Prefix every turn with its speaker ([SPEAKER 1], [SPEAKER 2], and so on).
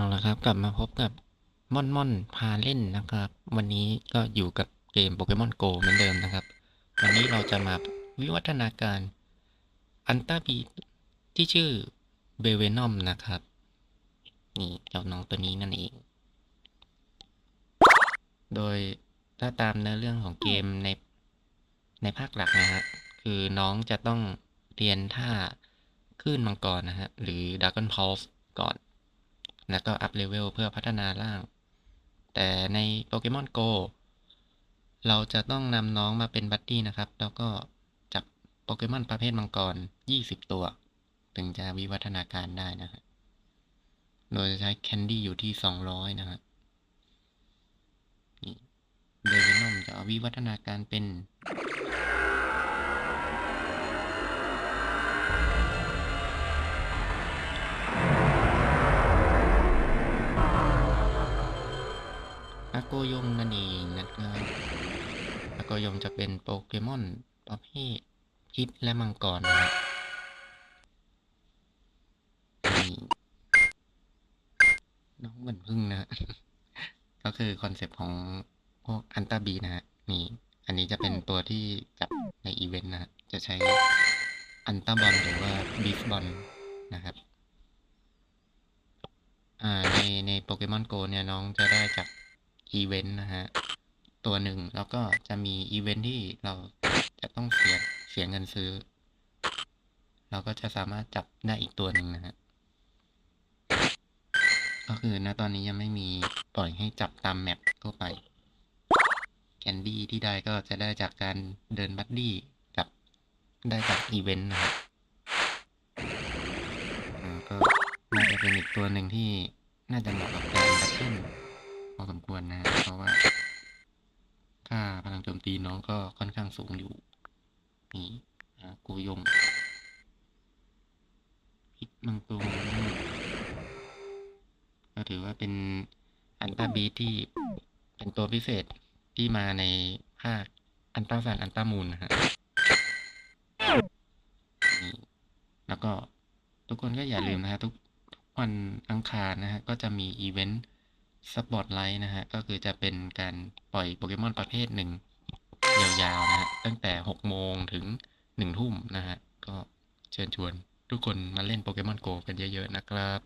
[SPEAKER 1] เอาละครับ กลับมาพบกับม่อนม่อนพาเล่นนะครับ วันนี้ก็อยู่กับเกมโปเกมอนโกเหมือนเดิมนะครับ วันนี้เราจะมาวิวัฒนาการอันต้าบีที่ชื่อเบเวนอมนะครับ นี่เจ้าน้องตัวนี้นั่นเอง โดยถ้าตามเนื้อเรื่องของเกมในในภาคหลักนะฮะคือน้องจะต้องเรียนท่าคลื่นมังกรนะฮะหรือด r a ก o n Pulse ก่อน แล้วก็อัพเลเวลเพื่อพัฒนาร่าง แต่ในโปเกมอนโกเราจะต้องนำน้องมาเป็นบัดดี้นะครับ แล้วก็จับโปเกมอนประเภทมังกร 20 ตัว ถึงจะวิวัฒนาการได้นะฮะโดยจะใช้แคนดี้อยู่ที่ 200 นะฮะเดวินอมจะวิวัฒนาการเป็น โกยงนั่นเองนะครับอาโกยงจะเป็นโปเกมอนประเภทฮิตและมังกรนะครับนี่น้องเหมือนพึ่งนะ ก็คือคอนเซปต์ของพวกอันตาบีนะฮะนี่ อันนี้จะเป็นตัวที่จับในอีเวนต์นะฮะจะใช้อันตาบอลหรือว่าบีฟบอลนะครับ อ่า ในในโปเกมอนโกเนี่ยน้องจะได้จาก อีเวนต์นะฮะ ตัวหนึ่งแล้วก็จะมีอีเวนต์ที่เราจะต้องเสียเสียเงินซื้อ เราก็จะสามารถจับได้อีกตัวหนึ่งนะฮะ ก็คือณตอนนี้ยังไม่มีปล่อยให้จับตามแมปทั่วไป แคนดี้ที่ได้ก็จะได้จากการเดินบัดดี้กับได้จากอีเวนต์นะครับอืมก็น่าจะเป็นอีกตัวหนึ่งที่น่าจะเหมาะกับการบทเทิลพ อสมควรนะฮะเพราะว่า ค่าพลังโจมตีน้องก็ค่อนข้างสูงอยู่ นี่อ่ากูยงพิษมังตัวนี่ก็ถือว่าเป็นอันตราบีที่เป็นตัวพิเศษที่มาในภาคอันตราสันอันตรามูลนะฮะนี่แล้วก็ทุกคนก็อย่าลืมนะฮะทุกวันอังคารนะฮะก็จะมีอีเวนต์ สปอตไลท์นะฮะ ก็คือจะเป็นการปล่อยโปเกมอนประเภทหนึ่งยาวๆนะฮะ ตั้งแต่หกโมงถึงหนึ่งทุ่มนะฮะ ก็เชิญชวนทุกคนมาเล่นโปเกมอนโกกันเยอะๆนะครับ